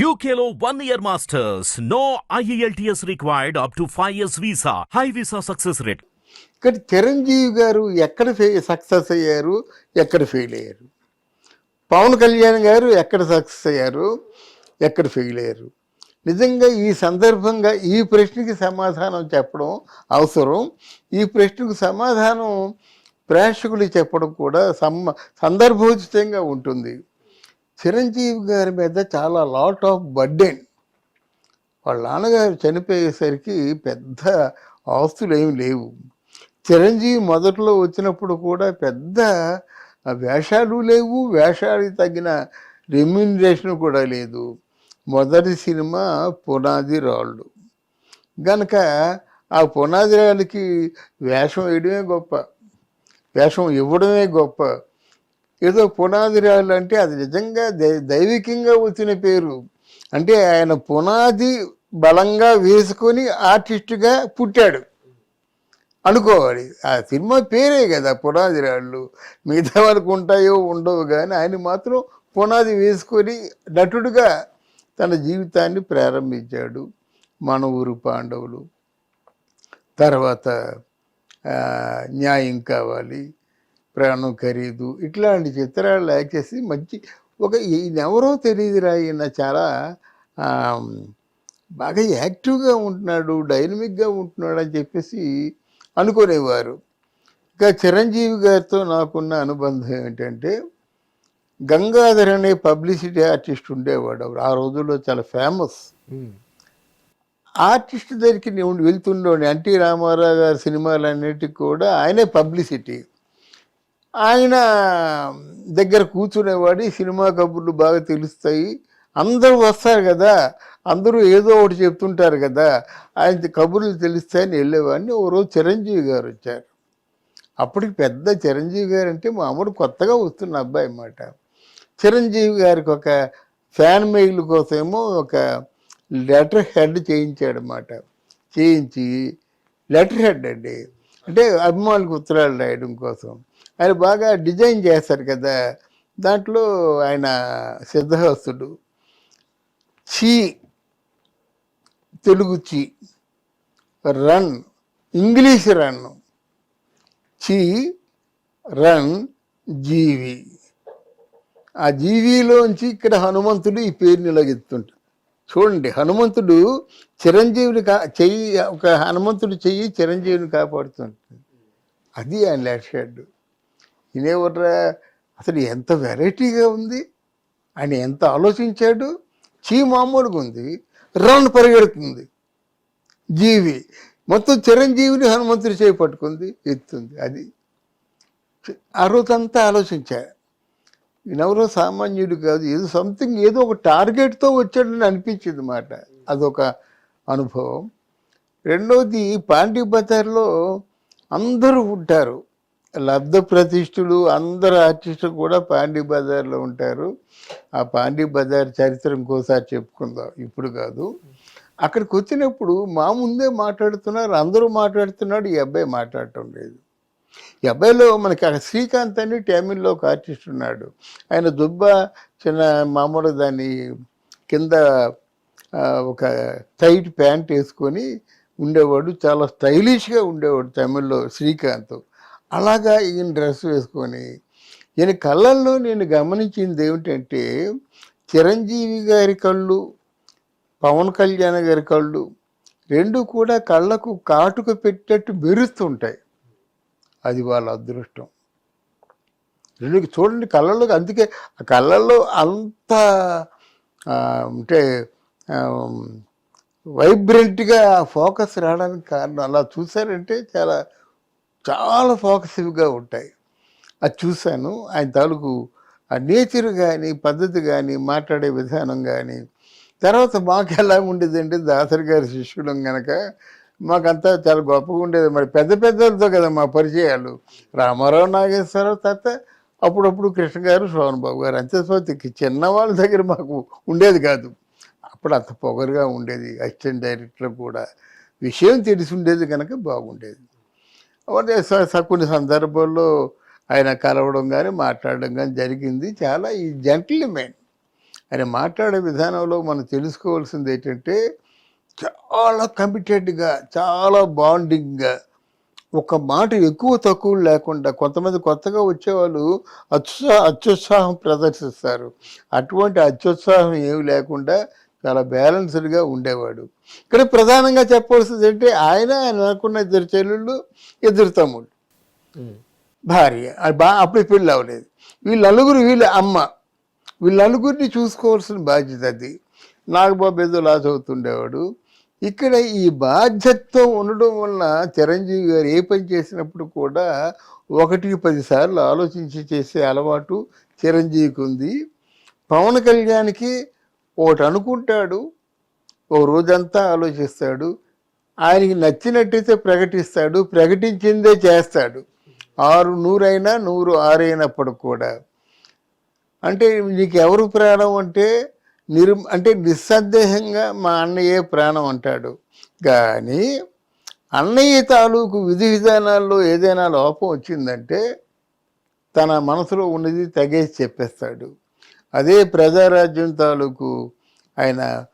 యూకేలో one year masters no IELTS required up to five years visa high visa success rate కానీ చిరంజీవి గారు ఎక్కడ success అయ్యారు? ఎక్కడ ఫెయిల్ అయ్యారు? పవన్ కళ్యాణ్ గారు ఎక్కడ సక్సెస్ అయ్యారు? ఎక్కడ ఫెయిల్ అయ్యారు? నిజంగా ఈ సందర్భంగా ఈ ప్రశ్నకి సమాధానం చెప్పడం అవసరం. ఈ ప్రశ్నకు సమాధానం ప్రేక్షకులు చెప్పడం కూడా సమ్మ సందర్భోచితంగా ఉంటుంది. చిరంజీవి గారి మీద చాలా లాట్ ఆఫ్ బర్డెన్ వాళ్ళ నాన్నగారు చనిపోయేసరికి పెద్ద ఆస్తులు ఏమి లేవు. చిరంజీవి మొదట్లో వచ్చినప్పుడు కూడా పెద్ద వేషాలు లేవు వేషాలకు తగిన రెమ్యూనరేషన్ కూడా లేదు. మొదటి సినిమా పునాది రాళ్ళు. గనక ఆ పునాది రాళ్ళకి వేషం వేయడమే గొప్ప. వేషం ఇవ్వడమే గొప్ప. ఏదో పునాది రాళ్ళు అంటే అది నిజంగా దైవికంగా వచ్చిన పేరు. అంటే ఆయన పునాది బలంగా వేసుకొని ఆర్టిస్ట్గా పుట్టాడు. అనుకోవాలి. ఆ సినిమా పేరే కదా పునాది రాళ్ళు మిగతా వాళ్ళకు ఉంటాయో ఉండవు కానీ ఆయన మాత్రం పునాది వేసుకొని నటుడుగా తన జీవితాన్ని ప్రారంభించాడు మన ఊరు పాండవులు. తర్వాత న్యాయం కావాలి. ప్రాణం ఖరీదు ఇట్లాంటి చిత్రాలు యాక్ట్ చేసి మంచి ఒక ఎవరో తెలియదురా ఈయన చాలా బాగా యాక్టివ్గా ఉంటున్నాడు డైనమిక్గా ఉంటున్నాడు అని చెప్పేసి అనుకునేవారు. ఇంకా చిరంజీవి గారితో నాకున్న అనుబంధం ఏంటంటే గంగాధర్ అనే పబ్లిసిటీ ఆర్టిస్ట్ ఉండేవాడు ఆ రోజుల్లో చాలా ఫేమస్. ఆర్టిస్ట్ దగ్గరికి నేను వెళ్తుండేవాడిని. ఎన్టీ రామారావు గారి సినిమాలన్నిటికీ కూడా ఆయనే పబ్లిసిటీ. ఆయన దగ్గర కూర్చునేవాడు సినిమా కబుర్లు బాగా తెలుస్తాయి. అందరూ వస్తారు కదా అందరూ ఏదో ఒకటి చెప్తుంటారు కదా ఆయన కబుర్లు తెలుస్తాయని వెళ్ళేవాడిని. ఓ రోజు చిరంజీవి గారు వచ్చారు. అప్పటికి పెద్ద చిరంజీవి గారు అంటే మామూలు కొత్తగా వస్తున్న అబ్బాయి అన్నమాట. చిరంజీవి గారికి ఒక ఫ్యాన్ మెయిల్ కోసమేమో ఒక లెటర్ హెడ్ చేయించాడన్నమాట చేయించి లెటర్ హెడ్ అండి. అంటే అభిమానులకు ఉత్తరాలు రాయడం కోసం. ఆయన బాగా డిజైన్ చేస్తారు కదా. దాంట్లో ఆయన సిద్ధహస్తుడు. చీ తెలుగు చీ. Run English run. చీ రన్ జీవి. ఆ జీవిలోంచి ఇక్కడ హనుమంతుడు ఈ పేరుని ఇలాగెత్తుంటాడు చూడండి హనుమంతుడు చిరంజీవిని కా చెయ్యి ఒక హనుమంతుడు చెయ్యి చిరంజీవిని కాపాడుతుంటాడు. అది ఆయన లెఫ్ట్ షెడ్ ఇనేవర్రా అసలు ఎంత వెరైటీగా ఉంది? ఆయన ఎంత ఆలోచించాడు? చీ మామూలుగా ఉంది. రౌండ్ పరిగెడుతుంది. జీవి మొత్తం చిరంజీవిని హనుమంతుడు చేయి పట్టుకుంది ఎత్తుంది. అది ఆ రోజంతా ఆలోచించా. ఈయనెవరో సామాన్యుడు కాదు ఏదో సంథింగ్ ఏదో ఒక టార్గెట్తో వచ్చాడని అనిపించింది మాట. అదొక అనుభవం. రెండవది పాండి బజార్లో అందరూ ఉంటారు. లబ్ధ ప్రతిష్ఠులు అందరు ఆర్టిస్టులు కూడా పాండి బజార్లో ఉంటారు. ఆ పాండి బజార్ చరిత్ర ఇంకోసారి చెప్పుకుందాం. ఇప్పుడు కాదు. అక్కడికి వచ్చినప్పుడు మా ముందే మాట్లాడుతున్నారు అందరూ మాట్లాడుతున్నాడు ఈ అబ్బాయి మాట్లాడటం లేదు. ఈ అబ్బాయిలో మనకి అక్కడ శ్రీకాంత్ అని టామిల్లో ఒక ఆర్టిస్ట్ ఉన్నాడు. ఆయన దుబ్బ చిన్న మామూలు దాన్ని కింద ఒక టైట్ ప్యాంట్ వేసుకొని ఉండేవాడు. చాలా స్టైలిష్గా ఉండేవాడు తమిళ్ళో శ్రీకాంత్. అలాగా ఈయన డ్రెస్ వేసుకొని ఈయన కళ్ళల్లో నేను గమనించింది ఏమిటంటే చిరంజీవి గారి కళ్ళు పవన్ కళ్యాణ్ గారి కళ్ళు రెండు కూడా కళ్ళకు కాటుక పెట్టేట్టు మెరుస్తుంటాయి. అది వాళ్ళ అదృష్టం. రెండు చూడండి కళ్ళల్లో అందుకే ఆ కళ్ళల్లో అంత అంటే వైబ్రెంట్గా ఫోకస్ రావడానికి కారణం. అలా చూసారంటే చాలా చాలా ఫోకసివ్గా ఉంటాయి. అది చూశాను. ఆయన తాలూకు ఆ నేచర్ కానీ పద్ధతి కానీ మాట్లాడే విధానం కానీ తర్వాత మాకు ఎలా ఉండేదంటే దాసరి గారి శిష్యులం కనుక మాకంతా చాలా గొప్పగా ఉండేది. మరి పెద్ద పెద్దలతో కదా మా పరిచయాలు. రామారావు నాగేశ్వరరావు తర్వాత అప్పుడప్పుడు కృష్ణ గారు శోభన్ బాబు గారు అంతేస్వతికి చిన్న వాళ్ళ దగ్గర మాకు ఉండేది కాదు. అప్పుడు అంత పొగరుగా ఉండేది. అసిస్టెంట్ డైరెక్టర్ కూడా. విషయం తెలిసి ఉండేది కనుక బాగుండేది. కొన్ని సందర్భాల్లో ఆయన కలవడం కానీ మాట్లాడడం కానీ జరిగింది. చాలా ఈ జెంటిల్మెన్ ఆయన మాట్లాడే విధానంలో మనం తెలుసుకోవాల్సింది ఏంటంటే చాలా కమిటెడ్గా చాలా బాండింగ్గా ఒక మాట ఎక్కువ తక్కువ లేకుండా కొంతమంది కొత్తగా వచ్చేవాళ్ళు అత్యుత్సాహ అత్యుత్సాహం ప్రదర్శిస్తారు. అటువంటి అత్యుత్సాహం ఏమి లేకుండా చాలా బ్యాలెన్స్డ్గా ఉండేవాడు. ఇక్కడ ప్రధానంగా చెప్పవలసింది అంటే ఆయన ఆయన అనుకున్న ఇద్దరు చెల్లెళ్ళు ఇద్దరు తమ్ముళ్ళు. భార్య. బా అప్పుడు పెళ్ళి అవ్వలేదు. వీళ్ళ నలుగురు వీళ్ళ అమ్మ. వీళ్ళ నలుగురిని చూసుకోవాల్సిన బాధ్యత అది. నాగబాబు ఏదో లా చదువుతుండేవాడు ఇక్కడ ఈ బాధ్యతతో ఉండడం వలన చిరంజీవి గారు ఏ పని చేసినప్పుడు కూడా ఒకటికి పదిసార్లు ఆలోచించి చేసే అలవాటు చిరంజీవికి ఉంది. పవన్ కళ్యాణ్కి ఒకటి అనుకుంటాడు ఓ రోజంతా ఆలోచిస్తాడు ఆయనకి నచ్చినట్టయితే ప్రకటిస్తాడు ప్రకటించిందే చేస్తాడు. ఆరు నూరైనా నూరు ఆరైనప్పుడు కూడా. అంటే నీకు ఎవరు ప్రాణం అంటే నిర్ అంటే నిస్సందేహంగా మా అన్నయ్యే ప్రాణం అంటాడు. కానీ అన్నయ్య తాలూకు విధి విధానాల్లో ఏదైనా లోపం వచ్చిందంటే తన మనసులో ఉన్నది తగేసి చెప్పేస్తాడు. అదే ప్రజారాజ్యం తాలూకు ఆయన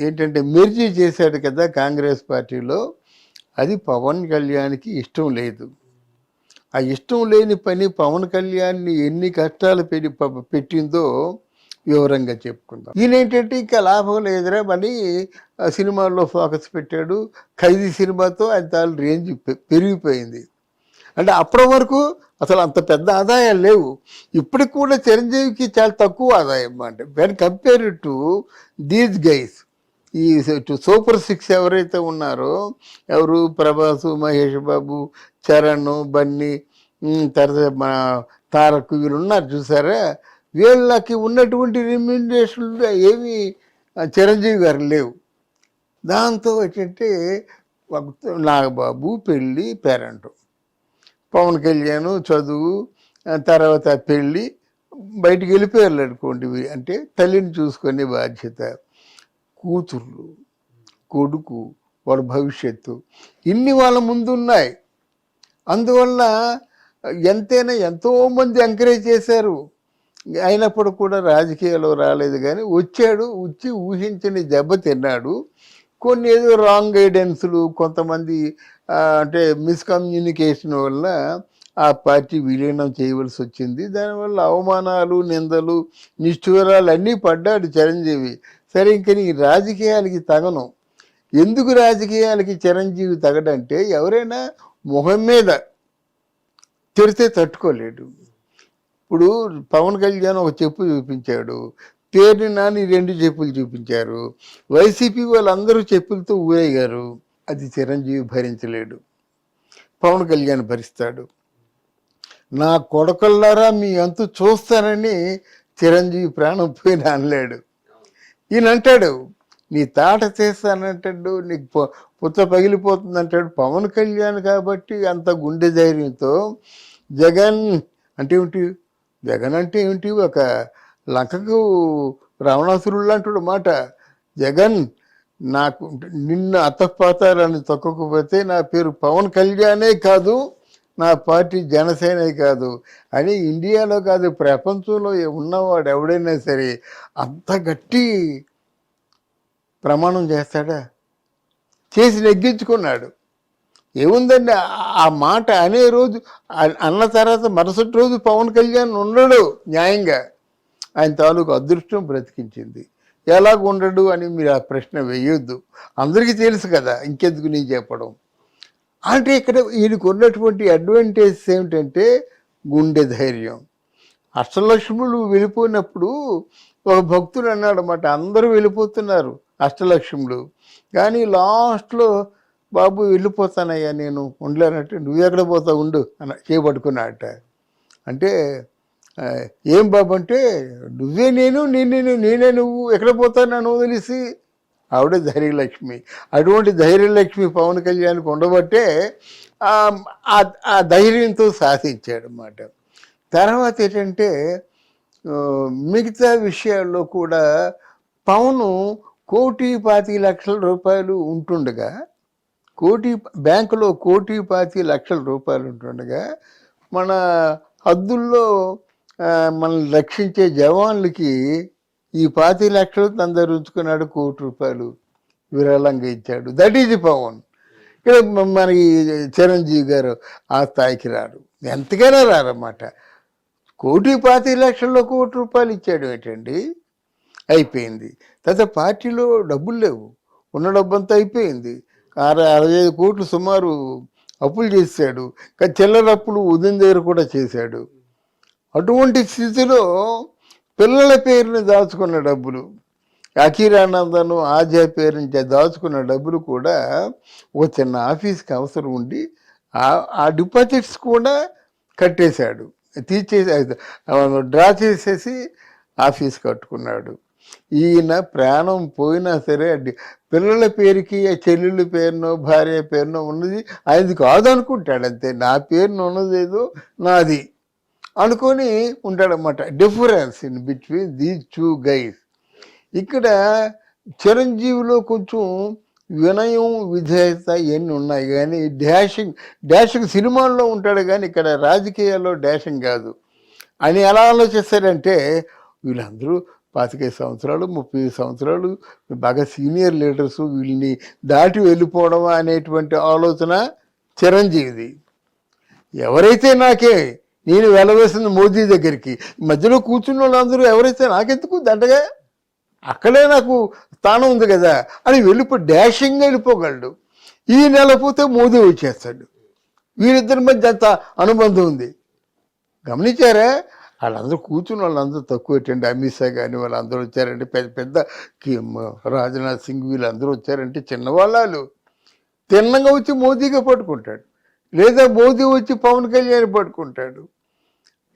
ఏంటంటే మెర్జీ చేశాడు కదా కాంగ్రెస్ పార్టీలో అది పవన్ కళ్యాణ్కి ఇష్టం లేదు. ఆ ఇష్టం లేని పని పవన్ కళ్యాణ్ని ఎన్ని కష్టాలు పెట్టి పెట్టిందో వివరంగా చెప్పుకుందాం. ఈయన ఏంటంటే ఇంకా లాభం లేదురా మళ్ళీ ఆ సినిమాల్లో ఫోకస్ పెట్టాడు. ఖైదీ సినిమాతో ఆయన తాను రేంజ్ పె- పెరిగిపోయింది. అంటే అప్పటి వరకు అసలు అంత పెద్ద ఆదాయాలు లేవు. ఇప్పటికి కూడా చిరంజీవికి చాలా తక్కువ ఆదాయం అంటే when compare to these guys ఈ సూపర్ సిక్స్ ఎవరైతే ఉన్నారో ఎవరు? ప్రభాసు మహేష్ బాబు చరణ్ బన్నీ తర్వాత మన తారక్ వీళ్ళు ఉన్నారు చూసారా? వీళ్ళకి ఉన్నటువంటి రిమ్యూనరేషన్లు ఏమి చిరంజీవి గారు లేవు. దాంతో ఏంటంటే నాగబాబు పెళ్ళి పేరెంట్. పవన్ కళ్యాణ్ చదువు తర్వాత పెళ్ళి బయటికి వెళ్ళిపోయారు అనుకోండి అంటే తల్లిని చూసుకునే బాధ్యత కూతుర్లు కొడుకు వాళ్ళ భవిష్యత్తు ఇన్ని వాళ్ళ ముందు ఉన్నాయి అందువల్ల ఎంతైనా ఎంతోమంది ఎంకరేజ్ చేశారు. అయినప్పుడు కూడా రాజకీయాల్లో రాలేదు కానీ వచ్చాడు వచ్చి ఊహించని దెబ్బ తిన్నాడు. కొన్ని ఏదో రాంగ్ గైడెన్స్లు కొంతమంది అంటే మిస్కమ్యూనికేషన్ వల్ల ఆ పార్టీ విలీనం చేయవలసి వచ్చింది. దానివల్ల అవమానాలు నిందలు నిష్ఠూరాలు అన్నీ పడ్డాడు చిరంజీవి. సరే ఇంక నీ రాజకీయాలకి తగను. ఎందుకు రాజకీయాలకి చిరంజీవి తగడంటే ఎవరైనా మొహం మీద తెరితే తట్టుకోలేడు. ఇప్పుడు పవన్ కళ్యాణ్ ఒక చెప్పు చూపించాడు. పేరుని నాని రెండు చెప్పులు చూపించారు. వైసీపీ వాళ్ళందరూ చెప్పులతో ఊరేగారు. అది చిరంజీవి భరించలేడు. పవన్ కళ్యాణ్ భరిస్తాడు. నా కొడకల్లారా మీ అంతు చూస్తానని చిరంజీవి ప్రాణం పోయిన అనలేడు. ఈయన అంటాడు నీ తాట చేస్తానంటాడు నీకు పుత్ర పుత్త పగిలిపోతుంది అంటాడు పవన్ కళ్యాణ్ కాబట్టి అంత గుండె ధైర్యంతో జగన్ అంటే ఏమిటి? జగన్ అంటే ఏమిటి? ఒక లంకకు రావణాసురుడు అంటాడు మాట. జగన్ నాకు నిన్ను అతపాతాలని తొక్కకపోతే నా పేరు పవన్ కళ్యాణే కాదు నా పార్టీ జనసేనే కాదు అని ఇండియాలో కాదు ప్రపంచంలో ఉన్నవాడు ఎవడైనా సరే అంత గట్టి ప్రమాణం చేస్తాడా? చేసి నెగ్గించుకున్నాడు. ఏముందండి? ఆ- మాట అనే రోజు అన్న తర్వాత మరుసటి రోజు పవన్ కళ్యాణ్ ఉండడు న్యాయంగా. ఆయన తాలూకు అదృష్టం బ్రతికించింది. ఎలాగ ఉండడు అని మీరు ఆ ప్రశ్న వేయొద్దు. అందరికీ తెలుసు కదా ఇంకెందుకు నేను చెప్పడం? అంటే ఇక్కడ వీడికి ఉన్నటువంటి అడ్వాంటేజెస్ ఏమిటంటే గుండె ధైర్యం. అష్టలక్ష్ములు వెళ్ళిపోయినప్పుడు ఒక భక్తుడు అన్నాడు అన్నమాట అందరూ వెళ్ళిపోతున్నారు అష్టలక్ష్ములు. కానీ లాస్ట్లో బాబు వెళ్ళిపోతానయ్యా నేను ఉండలేనంటే నువ్వు ఎక్కడ పోతావు ఉండు అని చేపట్టుకున్నట్ట అంటే ఏం బాబు అంటే నువ్వే నేను నేనే నేనే నువ్వు ఎక్కడ పోతాను నన్ను వదిలేసి ఆవిడే ధైర్యలక్ష్మి. అటువంటి ధైర్యలక్ష్మి పవన్ కళ్యాణ్కి ఉండబట్టే ఆ, ధైర్యంతో సాధించాడు అన్నమాట తర్వాత ఏంటంటే మిగతా విషయాల్లో కూడా పవను కోటి పాతి లక్షల రూపాయలు ఉంటుండగా కోటి బ్యాంకులో కోటి పాతి లక్షల రూపాయలు ఉంటుండగా మన హద్దుల్లో మనల్ని రక్షించే జవాన్లకి ఈ పాతి లక్షలు తన ఉంచుకున్నాడు కోటి రూపాయలు విరాళంగా ఇచ్చాడు. దట్ ఈజ్ పవన్ ఇక్కడ మనకి చిరంజీవి గారు ఆ స్థాయికి రారు. ఎంతకైనా రారన్నమాట. కోటి పాతి లక్షల్లో కోటి రూపాయలు ఇచ్చాడు ఏంటండి? అయిపోయింది. తర్వాత పార్టీలో డబ్బులు లేవు. ఉన్న డబ్బంతా అయిపోయింది. అర- అరవై ఐదు కోట్లు సుమారు అప్పులు చేశాడు. కానీ చిల్లర అప్పులు ఉదయం దగ్గర కూడా చేశాడు. అటువంటి స్థితిలో పిల్లల పేరుని దాచుకున్న డబ్బులు అఖీరానందను ఆజా పేరు నుంచి దాచుకున్న డబ్బులు కూడా ఒక చిన్న ఆఫీస్కి అవసరం ఉండి ఆ- ఆ డిపాజిట్స్ కూడా కట్టేశాడు. తీసేసి డ్రా చేసేసి ఆఫీస్ కట్టుకున్నాడు. ఈయన ప్రాణం పోయినా సరే పిల్లల పేరుకి ఆ చెల్లెళ్ళ పేరునో భార్య పేరునో ఉన్నది ఆయనది కాదనుకుంటాడు అంతే. నా పేరున ఉన్నదేదో నాది. అనుకొని ఉంటాడనమాట difference in between these two guys ఇక్కడ చిరంజీవిలో కొంచెం వినయం విధేయత ఇవన్నీ ఉన్నాయి? కానీ డాషింగ్ డాషింగ్ సినిమాల్లో ఉంటాడు కానీ ఇక్కడ రాజకీయాల్లో డాషింగ్ కాదు. అని ఎలా ఆలోచిస్తారంటే వీళ్ళందరూ పాతికైదు సంవత్సరాలు ముప్పై సంవత్సరాలు బాగా సీనియర్ లీడర్స్ వీళ్ళని దాటి వెళ్ళిపోవడం అనేటువంటి ఆలోచన చిరంజీవిది. ఎవరైతే నాకే నేను వెళ్ళవలసింది మోదీ దగ్గరికి. మధ్యలో కూర్చున్న వాళ్ళందరూ ఎవరైతే నాకెందుకు దండగా? అక్కడే నాకు స్థానం ఉంది కదా. అని వెళ్ళిపో డాషింగ్గా వెళ్ళిపోగలడు. ఈ నెల పోతే మోదీ వచ్చేస్తాడు. వీరిద్దరి మధ్య అంత అనుబంధం ఉంది. గమనించారా? వాళ్ళందరూ కూర్చున్న వాళ్ళందరూ తక్కువ పెట్టండి అమిత్ షా కానీ వాళ్ళందరూ వచ్చారంటే పెద్ద పెద్ద రాజ్నాథ్ సింగ్ వీళ్ళందరూ వచ్చారంటే చిన్నవాళ్ళు తిన్నగా వచ్చి మోదీగా పట్టుకుంటాడు. లేదా మోదీ వచ్చి పవన్ కళ్యాణ్ పట్టుకుంటాడు.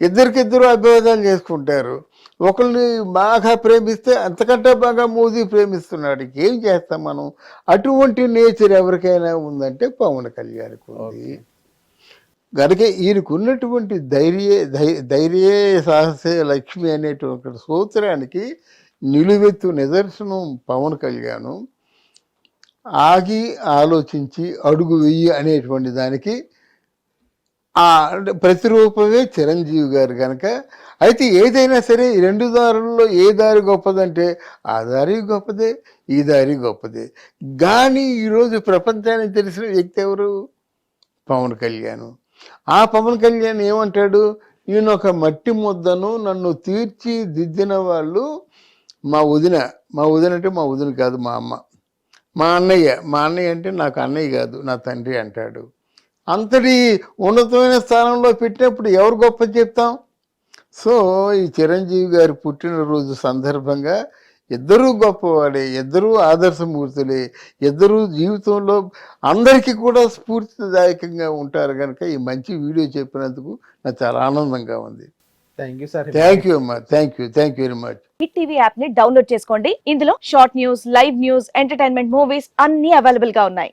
ఇద్దరికిద్దరు అభ్యర్థాలు చేసుకుంటారు. ఒకరిని బాగా ప్రేమిస్తే అంతకంటే బాగా మోదీ ప్రేమిస్తున్నాడు. ఏం చేస్తాం మనం? అటువంటి నేచర్ ఎవరికైనా ఉందంటే పవన్ కళ్యాణ్కి ఉంది కనుక ఈయనకు ఉన్నటువంటి ధైర్య ధైర్యే సాహసే లక్ష్మి అనేటువంటి సూత్రానికి నిలువెత్తు నిదర్శనం పవన్ కళ్యాణ్. ఆగి ఆలోచించి అడుగు వెయ్యి అనేటువంటి దానికి ప్రతిరూపమే చిరంజీవి గారు కనుక అయితే ఏదైనా సరే ఈ రెండు దారుల్లో ఏ దారి గొప్పదంటే ఆ దారి గొప్పదే ఈ దారి గొప్పదే. కానీ ఈరోజు ప్రపంచానికి తెలిసిన వ్యక్తి ఎవరు? పవన్ కళ్యాణ్. ఆ పవన్ కళ్యాణ్ ఏమంటాడు? నేను ఒక మట్టి ముద్దను నన్ను తీర్చి దిద్దిన వాళ్ళు మా వదిన. మా వదిన అంటే మా వదిన కాదు మా అమ్మ. మా అన్నయ్య. మా అన్నయ్య అంటే నాకు అన్నయ్య కాదు నా తండ్రి అంటాడు. అంతటి ఉన్నతమైన స్థానంలో పెట్టినప్పుడు ఎవరు గొప్ప చెప్తాం? సో ఈ చిరంజీవి గారి పుట్టినరోజు సందర్భంగా ఇద్దరూ గొప్పవాడే ఇద్దరూ ఆదర్శమూర్తులే ఇద్దరూ జీవితంలో అందరికీ కూడా స్ఫూర్తిదాయకంగా ఉంటారు కనుక ఈ మంచి వీడియో చెప్పినందుకు నాకు చాలా ఆనందంగా ఉంది. Thank you sir thank you అమ్మా. Thank you thank you very much hit TV యాప్ని డౌన్లోడ్ చేసుకోండి. ఇందులో short news live news entertainment movies అన్ని అవైలబుల్గా ఉన్నాయి.